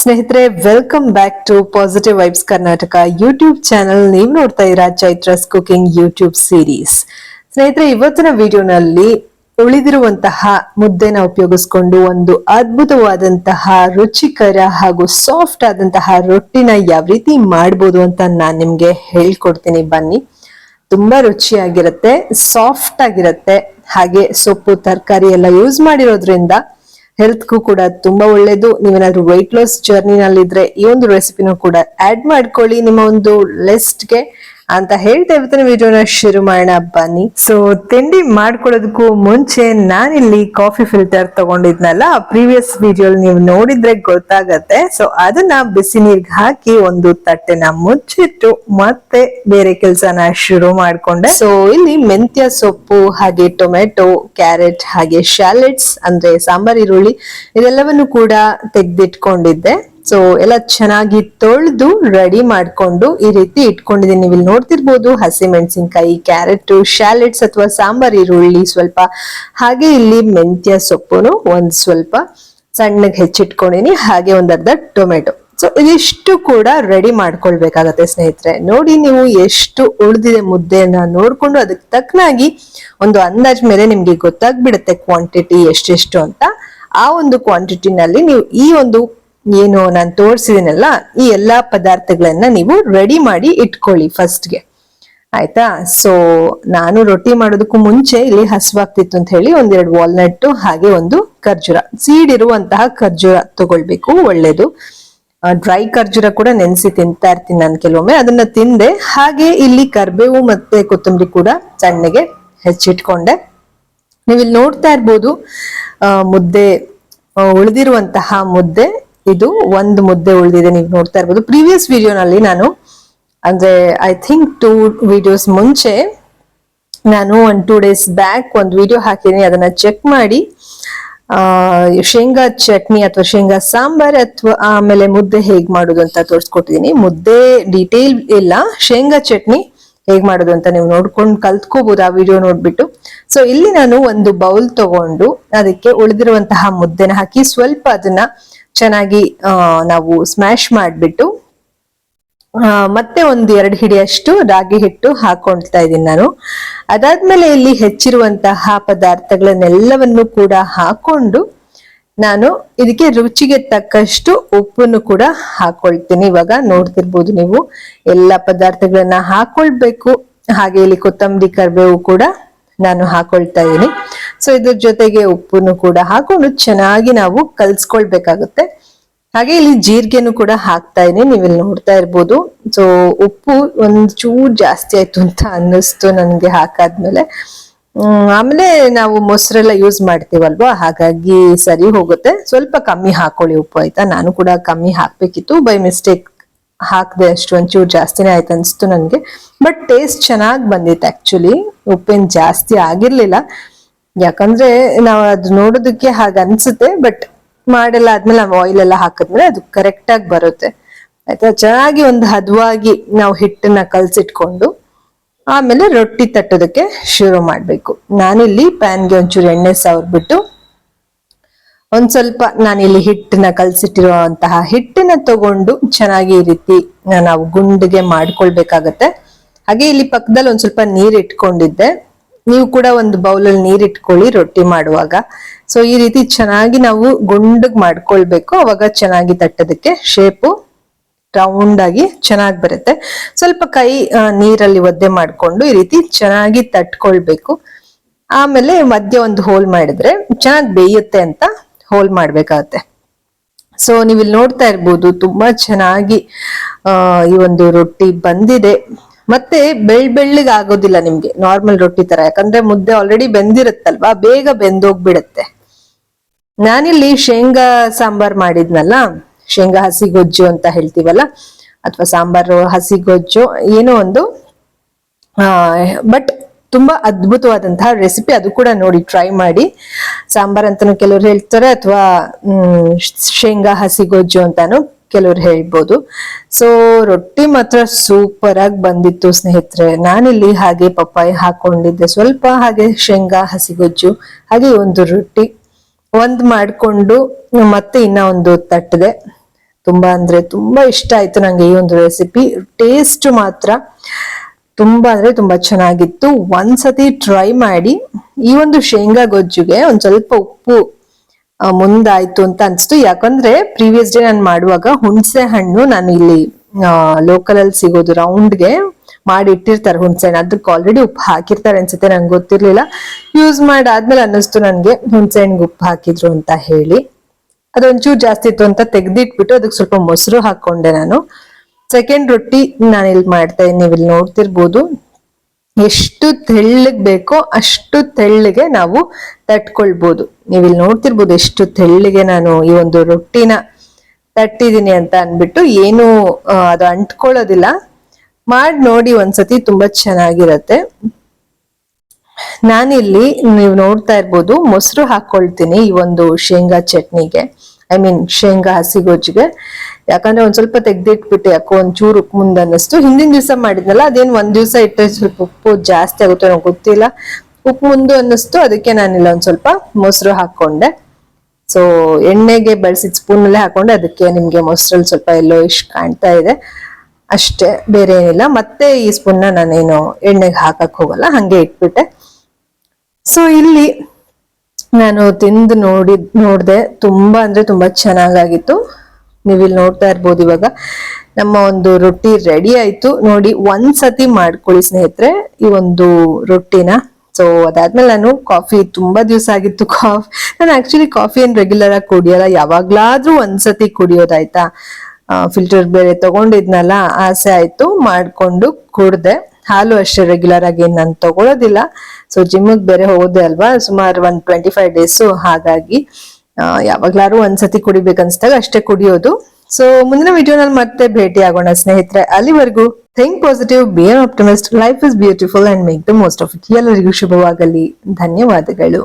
ಸ್ನೇಹಿತರೆ welcome back to positive vibes Karnataka YouTube channel ನೀವು ನೋಡ್ತಾ ಇರಾ ಚೈತ್ರಸ್ ಕುಕಿಂಗ್ ಯೂಟ್ಯೂಬ್ ಸೀರೀಸ್ ಸ್ನೇಹಿತರೆ, ಇವತ್ತಿನ ವಿಡಿಯೋನಲ್ಲಿ ಉಳಿದಿರುವಂತಹ ಮುದ್ದೆನ ಉಪಯೋಗಿಸ್ಕೊಂಡು ಒಂದು ಅದ್ಭುತವಾದಂತಹ, ರುಚಿಕರ ಹಾಗೂ ಸಾಫ್ಟ್ ಆದಂತಹ ರೊಟ್ಟಿನ ಯಾವ ರೀತಿ ಮಾಡ್ಬೋದು ಅಂತ ನಾನು ನಿಮ್ಗೆ ಹೇಳ್ಕೊಡ್ತೀನಿ. ಬನ್ನಿ. ತುಂಬಾ ರುಚಿಯಾಗಿರುತ್ತೆ ಸಾಫ್ಟ್ ಆಗಿರುತ್ತೆ, ಹಾಗೆ ಸೊಪ್ಪು, ತರಕಾರಿ ಎಲ್ಲ ಯೂಸ್ ಮಾಡಿರೋದ್ರಿಂದ ಹೆಲ್ತ್ಗೂ ಕೂಡ ತುಂಬಾ ಒಳ್ಳೇದು. ನೀವೇನಾದ್ರೂ ವೆಯ್ಟ್ ಲಾಸ್ ಜರ್ನಿನಲ್ಲಿದ್ರೆ ಈ ಒಂದು ರೆಸಿಪಿನೂ ಕೂಡ ಆಡ್ ಮಾಡ್ಕೊಳ್ಳಿ. ನಿಮ್ಮ ಒಂದು ಲಿಸ್ಟ್ಗೆ ಅಂತ ಹೇಳ್ತಾ ಇವತ್ತಿನ ವಿಡಿಯೋನ ಶುರು ಮಾಡೋಣ, ಬನ್ನಿ. ಸೊ ತಿಂಡಿ ಮಾಡ್ಕೊಳ್ಳೋದಕ್ಕೂ ಮುಂಚೆ ನಾನಿಲ್ಲಿ ಕಾಫಿ ಫಿಲ್ಟರ್ ತಗೊಂಡಿದ್ನಲ್ಲ ಪ್ರೀವಿಯಸ್ ವಿಡಿಯೋ ನೀವು ನೋಡಿದ್ರೆ ಗೊತ್ತಾಗತ್ತೆ. ಸೊ ಅದನ್ನ ಬಿಸಿ ನೀರ್ಗೆ ಹಾಕಿ ಒಂದು ತಟ್ಟೆನ ಮುಚ್ಚಿಟ್ಟು ಮತ್ತೆ ಬೇರೆ ಕೆಲಸನ ಶುರು ಮಾಡ್ಕೊಂಡೆ. ಸೊ ಇಲ್ಲಿ ಮೆಂತ್ಯ ಸೊಪ್ಪು, ಹಾಗೆ ಟೊಮೆಟೊ, ಕ್ಯಾರೆಟ್, ಹಾಗೆ ಶಾಲೆಟ್ಸ್ ಅಂದ್ರೆ ಸಾಂಬಾರ್, ಈರುಳ್ಳಿ, ಇದೆಲ್ಲವನ್ನು ಕೂಡ ತೆಗ್ದಿಟ್ಕೊಂಡಿದ್ದೆ. ಸೊ ಎಲ್ಲ ಚೆನ್ನಾಗಿ ತೊಳೆದು ರೆಡಿ ಮಾಡ್ಕೊಂಡು ಈ ರೀತಿ ಇಟ್ಕೊಂಡಿದ್ದೀನಿ. ನೀವು ಇಲ್ಲಿ ನೋಡ್ತಿರ್ಬೋದು ಹಸಿ ಮೆಣಸಿನ್ಕಾಯಿ, ಕ್ಯಾರೆಟ್ ಶಾಲೆಟ್ಸ್ ಅಥವಾ ಸಾಂಬಾರ್, ಈರುಳ್ಳಿ ಸ್ವಲ್ಪ. ಹಾಗೆ ಇಲ್ಲಿ ಮೆಂತ್ಯ ಸೊಪ್ಪುನು ಒಂದ್ ಸ್ವಲ್ಪ ಸಣ್ಣಗೆ ಹೆಚ್ಚಿಟ್ಕೊಂಡಿನಿ. ಹಾಗೆ ಒಂದ್ ಅರ್ಧ ಟೊಮೆಟೊ. ಸೊ ಇದಿಷ್ಟು ಕೂಡ ರೆಡಿ ಮಾಡ್ಕೊಳ್ಬೇಕಾಗತ್ತೆ ಸ್ನೇಹಿತರೆ. ನೋಡಿ ನೀವು ಎಷ್ಟು ಉಳಿದಿದೆ ಮುದ್ದೆನ ನೋಡ್ಕೊಂಡು ಅದಕ್ಕೆ ತಕ್ಕನಾಗಿ ಒಂದು ಅಂದಾಜ್ ಮೇಲೆ ನಿಮ್ಗೆ ಗೊತ್ತಾಗ್ಬಿಡುತ್ತೆ ಕ್ವಾಂಟಿಟಿ ಎಷ್ಟೆಷ್ಟು ಅಂತ. ಆ ಒಂದು ಕ್ವಾಂಟಿಟಿನಲ್ಲಿ ನೀವು ಈ ಒಂದು ಏನು ನಾನು ತೋರಿಸಿದಿನಲ್ಲ, ಈ ಎಲ್ಲಾ ಪದಾರ್ಥಗಳನ್ನ ನೀವು ರೆಡಿ ಮಾಡಿ ಇಟ್ಕೊಳ್ಳಿ ಫಸ್ಟ್ಗೆ ಆಯ್ತಾ? ಸೊ ನಾನು ರೊಟ್ಟಿ ಮಾಡೋದಕ್ಕೂ ಮುಂಚೆ ಇಲ್ಲಿ ಹಸುವಾಗ್ತಿತ್ತು ಅಂತ ಹೇಳಿ ಒಂದೆರಡು ವಾಲ್ನಟ್ ಹಾಗೆ ಒಂದು ಖರ್ಜೂರ. ಸೀಡ್ ಇರುವಂತಹ ಖರ್ಜೂರ ತಗೊಳ್ಬೇಕು, ಒಳ್ಳೇದು. ಡ್ರೈ ಖರ್ಜೂರ ಕೂಡ ನೆನೆಸಿ ತಿಂತಾ ಇರ್ತೀನಿ ನಾನು ಕೆಲವೊಮ್ಮೆ. ಅದನ್ನ ತಿಂದೆ, ಹಾಗೆ ಇಲ್ಲಿ ಕರ್ಬೇವು ಮತ್ತೆ ಕೊತ್ತಂಬರಿ ಕೂಡ ಸಣ್ಣಗೆ ಹೆಚ್ಚಿಟ್ಕೊಂಡೆ. ನೀವು ಇಲ್ಲಿ ನೋಡ್ತಾ ಇರ್ಬೋದು ಮುದ್ದೆ ಉಳಿದಿರುವಂತಹ ಮುದ್ದೆ ಇದು ಒಂದು ಮುದ್ದೆ ಉಳಿದಿದೆ, ನೀವು ನೋಡ್ತಾ ಇರ್ಬೋದು. ಪ್ರೀವಿಯಸ್ ವಿಡಿಯೋನಲ್ಲಿ ನಾನು, ಅಂದ್ರೆ ಐ ಥಿಂಕ್ ಟೂ ವಿಡಿಯೋಸ್ ಮುಂಚೆ ನಾನು ಒಂದು ಟೂ ಡೇಸ್ ಬ್ಯಾಕ್ ಒಂದು ವಿಡಿಯೋ ಹಾಕಿದ್ದೀನಿ. ಅದನ್ನ ಚೆಕ್ ಮಾಡಿ ಶೇಂಗಾ ಚಟ್ನಿ ಅಥವಾ ಶೇಂಗಾ ಸಾಂಬಾರ್ ಅಥವಾ ಆಮೇಲೆ ಮುದ್ದೆ ಹೇಗ್ ಮಾಡೋದು ಅಂತ ತೋರಿಸ್ಕೊಟ್ಟಿದ್ದೀನಿ. ಮುದ್ದೆ ಡೀಟೇಲ್ ಇಲ್ಲ, ಶೇಂಗಾ ಚಟ್ನಿ ಹೇಗ್ ಮಾಡೋದು ಅಂತ ನೀವು ನೋಡ್ಕೊಂಡು ಕಲ್ತ್ಕೋಬಹುದು ಆ ವಿಡಿಯೋ ನೋಡ್ಬಿಟ್ಟು. ಸೊ ಇಲ್ಲಿ ನಾನು ಒಂದು ಬೌಲ್ ತಗೊಂಡು, ಅದಕ್ಕೆ ಉಳಿದಿರುವಂತಹ ಮುದ್ದೆನ ಹಾಕಿ ಸ್ವಲ್ಪ ಅದನ್ನ ಚೆನ್ನಾಗಿ ನಾವು ಸ್ಮ್ಯಾಶ್ ಮಾಡ್ಬಿಟ್ಟು ಮತ್ತೆ ಒಂದು ಎರಡು ಹಿಡಿಯಷ್ಟು ರಾಗಿ ಹಿಟ್ಟು ಹಾಕೊಳ್ತಾ ಇದ್ದೀನಿ ನಾನು. ಅದಾದ್ಮೇಲೆ ಇಲ್ಲಿ ಹೆಚ್ಚಿರುವಂತಹ ಪದಾರ್ಥಗಳನ್ನೆಲ್ಲವನ್ನು ಕೂಡ ಹಾಕೊಂಡು, ನಾನು ಇದಕ್ಕೆ ರುಚಿಗೆ ತಕ್ಕಷ್ಟು ಉಪ್ಪನ್ನು ಕೂಡ ಹಾಕೊಳ್ತೀನಿ. ಇವಾಗ ನೋಡ್ತಿರ್ಬೋದು ನೀವು, ಎಲ್ಲ ಪದಾರ್ಥಗಳನ್ನ ಹಾಕೊಳ್ಬೇಕು. ಹಾಗೆ ಇಲ್ಲಿ ಕೊತ್ತಂಬರಿ ಕರಿಬೇವು ಕೂಡ ನಾನು ಹಾಕೊಳ್ತಾ ಇದ್ದೀನಿ. ಸೊ ಇದ್ರ ಜೊತೆಗೆ ಉಪ್ಪನ್ನು ಕೂಡ ಹಾಕೊಂಡು ಚೆನ್ನಾಗಿ ನಾವು ಕಲ್ಸ್ಕೊಳ್ಬೇಕಾಗುತ್ತೆ. ಹಾಗೆ ಇಲ್ಲಿ ಜೀರಿಗೆನು ಕೂಡ ಹಾಕ್ತಾ ಇದೀನಿ ನೀವಿಲ್ಲಿ ನೋಡ್ತಾ ಇರ್ಬೋದು. ಸೊ ಉಪ್ಪು ಒಂದ್ ಚೂರ್ ಜಾಸ್ತಿ ಆಯ್ತು ಅಂತ ಅನ್ನಿಸ್ತು ನನ್ಗೆ ಹಾಕಾದ್ಮೇಲೆ. ಆಮೇಲೆ ನಾವು ಮೊಸರೆಲ್ಲ ಯೂಸ್ ಮಾಡ್ತೀವಲ್ವಾ? ಹಾಗಾಗಿ ಸರಿ ಹೋಗುತ್ತೆ. ಸ್ವಲ್ಪ ಕಮ್ಮಿ ಹಾಕೊಳ್ಳಿ ಉಪ್ಪು ಆಯ್ತಾ? ನಾನು ಕೂಡ ಕಮ್ಮಿ ಹಾಕ್ಬೇಕಿತ್ತು. ಬೈ ಮಿಸ್ಟೇಕ್ ಹಾಕಿದೆ ಅಷ್ಟು ಒಂಚೂರು ಜಾಸ್ತಿನೇ ಆಯ್ತು ಅನಿಸ್ತು ನನಗೆ. ಬಟ್ ಟೇಸ್ಟ್ ಚೆನ್ನಾಗಿ ಬಂದಿತ್ತು ಆಕ್ಚುಲಿ ಉಪ್ಪೇನ್ ಜಾಸ್ತಿ ಆಗಿರ್ಲಿಲ್ಲ. ಯಾಕಂದ್ರೆ ನಾವು ಅದು ನೋಡೋದಕ್ಕೆ ಹಾಗೆ ಅನ್ಸುತ್ತೆ ಬಟ್ ಮಾಡೆಲ್ಲ ಆದ್ಮೇಲೆ ನಾವು ಆಯಿಲ್ ಎಲ್ಲ ಹಾಕಿದ್ಮೇಲೆ ಅದು ಕರೆಕ್ಟ್ ಆಗಿ ಬರುತ್ತೆ. ಆಯ್ತಾ? ಚೆನ್ನಾಗಿ ಒಂದು ಹದವಾಗಿ ನಾವು ಹಿಟ್ಟನ್ನ ಕಲ್ಸಿಟ್ಕೊಂಡು ಆಮೇಲೆ ರೊಟ್ಟಿ ತಟ್ಟೋದಕ್ಕೆ ಶುರು ಮಾಡ್ಬೇಕು. ನಾನಿಲ್ಲಿ ಪ್ಯಾನ್ಗೆ ಒಂಚೂರು ಎಣ್ಣೆ ಸವರ್ಬಿಟ್ಟು ಒಂದ್ ಸ್ವಲ್ಪ ನಾನಿಲ್ಲಿ ಹಿಟ್ಟನ್ನ ಕಲ್ಸಿಟ್ಟಿರುವಂತಹ ಹಿಟ್ಟನ್ನ ತಗೊಂಡು ಚೆನ್ನಾಗಿ ಈ ರೀತಿ ನಾವು ಗುಂಡಿಗೆ ಮಾಡ್ಕೊಳ್ಬೇಕಾಗತ್ತೆ. ಹಾಗೆ ಇಲ್ಲಿ ಪಕ್ಕದಲ್ಲಿ ಒಂದ್ ಸ್ವಲ್ಪ ನೀರ್ ಇಟ್ಕೊಂಡಿದ್ದೆ. ನೀವು ಕೂಡ ಒಂದು ಬೌಲಲ್ಲಿ ನೀರ್ ಇಟ್ಕೊಳ್ಳಿ ರೊಟ್ಟಿ ಮಾಡುವಾಗ. ಸೊ ಈ ರೀತಿ ಚೆನ್ನಾಗಿ ನಾವು ಗುಂಡಗ್ ಮಾಡ್ಕೊಳ್ಬೇಕು. ಅವಾಗ ಚೆನ್ನಾಗಿ ತಟ್ಟೋದಕ್ಕೆ ಶೇಪು ರೌಂಡ್ ಆಗಿ ಚೆನ್ನಾಗಿ ಬರುತ್ತೆ. ಸ್ವಲ್ಪ ಕೈ ನೀರಲ್ಲಿ ಒದ್ದೆ ಮಾಡ್ಕೊಂಡು ಈ ರೀತಿ ಚೆನ್ನಾಗಿ ತಟ್ಕೊಳ್ಬೇಕು. ಆಮೇಲೆ ಮಧ್ಯ ಒಂದು ಹೋಲ್ ಮಾಡಿದ್ರೆ ಚೆನ್ನಾಗಿ ಬೇಯುತ್ತೆ ಅಂತ ಹೋಲ್ ಮಾಡ್ಬೇಕಾಗತ್ತೆ. ಸೊ ನೀವು ಇಲ್ಲಿ ನೋಡ್ತಾ ಇರ್ಬೋದು, ತುಂಬಾ ಚೆನ್ನಾಗಿ ಈ ಒಂದು ರೊಟ್ಟಿ ಬಂದಿದೆ. ಮತ್ತೆ ಬೆಳ್ ಬೆಳ್ಳಿಗೆ ಆಗೋದಿಲ್ಲ ನಿಮ್ಗೆ ನಾರ್ಮಲ್ ರೊಟ್ಟಿ ತರ. ಯಾಕಂದ್ರೆ ಮುದ್ದೆ ಆಲ್ರೆಡಿ ಬೆಂದಿರುತ್ತಲ್ವಾ? ಬೇಗ ಬೆಂದೋಗ್ಬಿಡತ್ತೆ. ನಾನಿಲ್ಲಿ ಶೇಂಗಾ ಸಾಂಬಾರ್ ಮಾಡಿದ್ನಲ್ಲ, ಶೇಂಗಾ ಹಸಿ ಗೊಜ್ಜು ಅಂತ ಹೇಳ್ತೀವಲ್ಲ, ಅಥವಾ ಸಾಂಬಾರು ಹಸಿ ಗೊಜ್ಜು ಏನೋ ಒಂದು. ಬಟ್ ತುಂಬಾ ಅದ್ಭುತವಾದಂತಹ ರೆಸಿಪಿ ಅದು ಕೂಡ ನೋಡಿ ಟ್ರೈ ಮಾಡಿ. ಸಾಂಬಾರ್ ಅಂತಾನು ಕೆಲವ್ರು ಹೇಳ್ತಾರೆ, ಅಥವಾ ಶೇಂಗಾ ಹಸಿ ಗೊಜ್ಜು ಅಂತಾನು. ಕೆಲವ್ರು ಹೇಳ್ಬೋದು. ಸೊ ರೊಟ್ಟಿ ಮಾತ್ರ ಸೂಪರ್ ಆಗಿ ಬಂದಿತ್ತು ಸ್ನೇಹಿತರೆ. ನಾನಿಲ್ಲಿ ಹಾಗೆ ಪಪ್ಪಾಯಿ ಹಾಕೊಂಡಿದ್ದೆ. ಸ್ವಲ್ಪ ಹಾಗೆ ಶೇಂಗಾ, ಹಸಿಗೊಜ್ಜು, ಹಾಗೆ ಒಂದು ರೊಟ್ಟಿ. ಒಂದು ಮಾಡ್ಕೊಂಡು ಮತ್ತೆ ಇನ್ನ ಒಂದು ತಟ್ಟದೆ. ತುಂಬಾ ಅಂದ್ರೆ ತುಂಬಾ ಇಷ್ಟ ಆಯ್ತು ನಂಗೆ ಈ ಒಂದು ರೆಸಿಪಿ ಟೇಸ್ಟ್ ಮಾತ್ರ ತುಂಬಾ ಅಂದ್ರೆ ತುಂಬಾ ಚೆನ್ನಾಗಿತ್ತು. ಒಂದ್ಸತಿ ಟ್ರೈ ಮಾಡಿ ಈ ಒಂದು ಶೇಂಗಾ ಗೊಜ್ಜುಗೆ ಒಂದ್ ಸ್ವಲ್ಪ ಉಪ್ಪು ಮುಂದಾಯ್ತು ಅಂತ ಅನ್ಸ್ತು. ಯಾಕಂದ್ರೆ ಪ್ರೀವಿಯಸ್ ಡೇ ನಾನು ಮಾಡುವಾಗ ಹುಣಸೆ ಹಣ್ಣು ನಾನು ಇಲ್ಲಿ ಲೋಕಲ್ ಅಲ್ಲಿ ಸಿಗೋದು ರೌಂಡ್ಗೆ ಮಾಡಿ ಇಟ್ಟಿರ್ತಾರೆ ಹುಣಸೆ ಹಣ್ಣು. ಅದಕ್ಕೆ ಆಲ್ರೆಡಿ ಉಪ್ಪು ಹಾಕಿರ್ತಾರೆ ಅನ್ಸುತ್ತೆ, ನಂಗೆ ಗೊತ್ತಿರ್ಲಿಲ್ಲ. ಯೂಸ್ ಮಾಡಾದ್ಮೇಲೆ ಅನ್ನಿಸ್ತು ನನಗೆ, ಹುಣಸೆ ಹಣ್ಣಿಗೆ ಉಪ್ಪು ಹಾಕಿದ್ರು ಅಂತ ಹೇಳಿ. ಅದೊಂಚೂರು ಜಾಸ್ತಿ ಇತ್ತು ಅಂತ ತೆಗ್ದಿಟ್ಬಿಟ್ಟು ಅದಕ್ಕೆ ಸ್ವಲ್ಪ ಮೊಸರು ಹಾಕೊಂಡೆ ನಾನು. ಸೆಕೆಂಡ್ ರೊಟ್ಟಿ ನಾನು ಇಲ್ಲಿ ಮಾಡ್ತಾ ಇದ್ದೀನಿ ನೀವು ಇಲ್ಲಿ ನೋಡ್ತಿರ್ಬೋದು. ಎಷ್ಟು ತೆಳ್ಳಗ್ ಬೇಕೋ ಅಷ್ಟು ತೆಳ್ಳಗೆ ನಾವು ತಟ್ಕೊಳ್ಬೋದು. ನೀವು ಇಲ್ಲಿ ನೋಡ್ತಿರ್ಬೋದು ಎಷ್ಟು ತೆಳ್ಳಗೆ ನಾನು ಈ ಒಂದು ರೊಟ್ಟಿನ ತಟ್ಟಿದೀನಿ ಅಂತ ಅನ್ಬಿಟ್ಟು ಏನು ಅದು ಅಂಟ್ಕೊಳ್ಳೋದಿಲ್ಲ. ಮಾಡಿ ನೋಡಿ ಒಂದ್ಸತಿ ತುಂಬಾ ಚೆನ್ನಾಗಿರತ್ತೆ. ನಾನಿಲ್ಲಿ ನೀವು ನೋಡ್ತಾ ಇರ್ಬೋದು ಮೊಸರು ಹಾಕೊಳ್ತೀನಿ ಈ ಒಂದು ಶೇಂಗಾ ಚಟ್ನಿಗೆ. ಐ ಮೀನ್ ಶೇಂಗಾ ಹಸಿಗೊಜ್ಜಿಗೆ ಯಾಕಂದ್ರೆ ಒಂದ್ ಸ್ವಲ್ಪ ತೆಗ್ದಿಟ್ಬಿಟ್ಟು ಯಾಕೋ ಚೂರು ಉಪ್ಪು ಮುಂದೆ ಅನ್ನಿಸ್ತು. ಹಿಂದಿನ ದಿವಸ ಮಾಡಿದ್ನಲ್ಲ, ಅದೇನ್ ಒಂದ್ ದಿವಸ ಇಟ್ಟರೆ ಸ್ವಲ್ಪ ಉಪ್ಪು ಜಾಸ್ತಿ ಆಗುತ್ತೆ ನಂಗೆ ಗೊತ್ತಿಲ್ಲ. ಉಪ್ಪು ಮುಂದೆ ಅನ್ನಿಸ್ತು, ಅದಕ್ಕೆ ನಾನಿಲ್ಲ ಒಂದ್ ಸ್ವಲ್ಪ ಮೊಸರು ಹಾಕೊಂಡೆ ಸೊ ಎಣ್ಣೆಗೆ ಬಳಸಿದ ಸ್ಪೂನ್ ಅಲ್ಲೇ ಹಾಕೊಂಡೆ, ಅದಕ್ಕೆ ನಿಮ್ಗೆ ಮೊಸರಲ್ಲಿ ಸ್ವಲ್ಪ ಎಲ್ಲೋ ಇಷ್ಟು ಕಾಣ್ತಾ ಇದೆ. ಅಷ್ಟೇ, ಬೇರೆ ಏನಿಲ್ಲ. ಮತ್ತೆ ಈ ಸ್ಪೂನ್ನ ನಾನೇನು ಎಣ್ಣೆಗೆ ಹಾಕಕ್ ಹೋಗಲ್ಲ, ಹಂಗೆ ಇಟ್ಬಿಟ್ಟೆ. ಸೊ ಇಲ್ಲಿ ನಾನು ತಿಂದು ನೋಡಿ, ನೋಡ್ದೆ ತುಂಬಾ ಅಂದ್ರೆ ತುಂಬಾ ಚೆನ್ನಾಗಾಗಿತ್ತು. ನೀವು ಇಲ್ಲಿ ನೋಡ್ತಾ ಇರ್ಬೋದು ಇವಾಗ. ನಮ್ಮ ಒಂದು ರೊಟ್ಟಿ ರೆಡಿ ಆಯ್ತು. ನೋಡಿ, ಒಂದ್ಸತಿ ಮಾಡ್ಕೊಳ್ಳಿ ಸ್ನೇಹಿತರೆ ಈ ಒಂದು ರೊಟ್ಟಿನ. ಸೊ ಅದಾದ್ಮೇಲೆ ನಾನು ಕಾಫಿ ತುಂಬಾ ದಿವಸ ಆಗಿತ್ತು. ಕಾಫಿ ನಾನು ಆಕ್ಚುಲಿ ಕಾಫಿ ಏನ್ ರೆಗ್ಯುಲರ್ ಆಗಿ ಕುಡಿಯಲ್ಲ. ಯಾವಾಗ್ಲಾದ್ರೂ ಒಂದ್ಸತಿ ಕುಡಿಯೋದಾಯ್ತಾ? ಫಿಲ್ಟರ್ ಬೇರೆ ತಗೊಂಡಿದ್ನಲ್ಲ, ಆಸೆ ಆಯ್ತು. ಮಾಡ್ಕೊಂಡು ಕುಡ್ದೆ. ಹಾಲು ಅಷ್ಟೇ ರೆಗ್ಯುಲರ್ ಆಗಿ ನಾನು ತಗೊಳ್ಳೋದಿಲ್ಲ ಸೊ ಜಿಮ್ಗೆ ಬೇರೆ ಹೋಗೋದೆ ಅಲ್ವಾ? ಸುಮಾರು ಒಂದ್ ಟ್ವೆಂಟಿ ಫೈವ್ ಡೇಸು ಹಾಗಾಗಿ ಯಾವಾಗ್ಲಾರು ಒಂದ್ಸತಿ ಕುಡಿಬೇಕನ್ಸ್ದಾಗ ಅಷ್ಟೇ ಕುಡಿಯೋದು. ಸೊ ಮುಂದಿನ ವಿಡಿಯೋನಲ್ಲಿ ಮತ್ತೆ ಭೇಟಿ ಆಗೋಣ ಸ್ನೇಹಿತರೆ. ಅಲ್ಲಿವರೆಗೂ think positive be optimist life is beautiful and make the most of it ಎಲ್ಲರಿಗೂ ಶುಭವಾಗಲಿ. ಧನ್ಯವಾದಗಳು.